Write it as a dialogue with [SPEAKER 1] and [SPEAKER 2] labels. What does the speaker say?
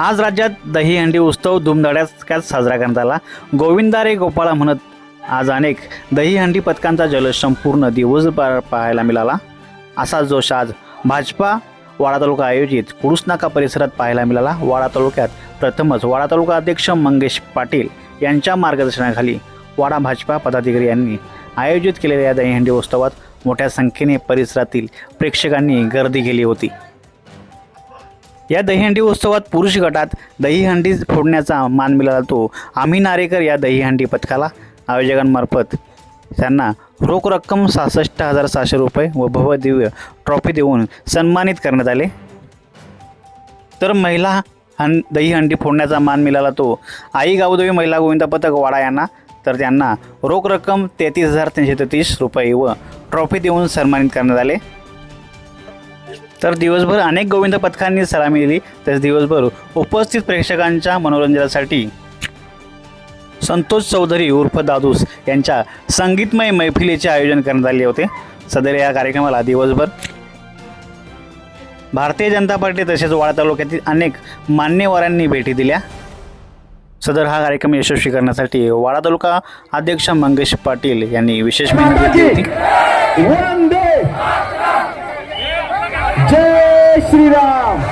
[SPEAKER 1] आज राज्यात दहीहंडी उत्सव धुमधडाक्यात साजरा करण्यात आला. गोविंदारे गोपाळा म्हणत आज अनेक दहीहंडी पथकांचा जल्लोष संपूर्ण दिवसभर पाहायला मिळाला. असा जोश आज भाजपा वाडा तालुका आयोजित कुडूसनाका परिसरात पाहायला मिळाला. वाडा तालुक्यात प्रथमच वाडा तालुका अध्यक्ष मंगेश पाटील यांच्या मार्गदर्शनाखाली वाडा भाजपा पदाधिकारी यांनी आयोजित केलेल्या या दहीहंडी उत्सवात मोठ्या संख्येने परिसरातील प्रेक्षकांनी गर्दी केली होती. या दहीहंडी उत्सवात पुरुष गटात दहीहंडी फोडण्याचा मान मिळाला जातो. आम्ही नारेकर या दहीहंडी पथकाला आयोजकांमार्फत त्यांना रोख रक्कम सहासष्ट हजार सहाशे रुपये व भवदिव्य ट्रॉफी देऊन सन्मानित करण्यात आले. तर महिला हं दहीहंडी फोडण्याचा मान मिळाला तो आई गावदेवी महिला गोविंदा पथक वाडा यांना तर त्यांना रोख रक्कम तेहतीस हजार तीनशे तेहतीस रुपये व ट्रॉफी देऊन सन्मानित करण्यात आले. तर दिवसभर अनेक गोविंद पथकांनी सलामी दिली. तसेच दिवसभर उपस्थित प्रेक्षकांच्या मनोरंजनासाठी संतोष चौधरी उर्फ दादूस यांच्या संगीतमय मैफिलीचे आयोजन करण्यात आले होते. सदर या कार्यक्रमाला दिवसभर भारतीय जनता पार्टी तसेच वाडा तालुक्यातील अनेक मान्यवरांनी भेटी दिल्या. सदर हा कार्यक्रम यशस्वी करण्यासाठी वाडा तालुका अध्यक्ष मंगेश पाटील यांनी विशेष मेहनत घेतली होती.
[SPEAKER 2] वंदे जय श्रीराम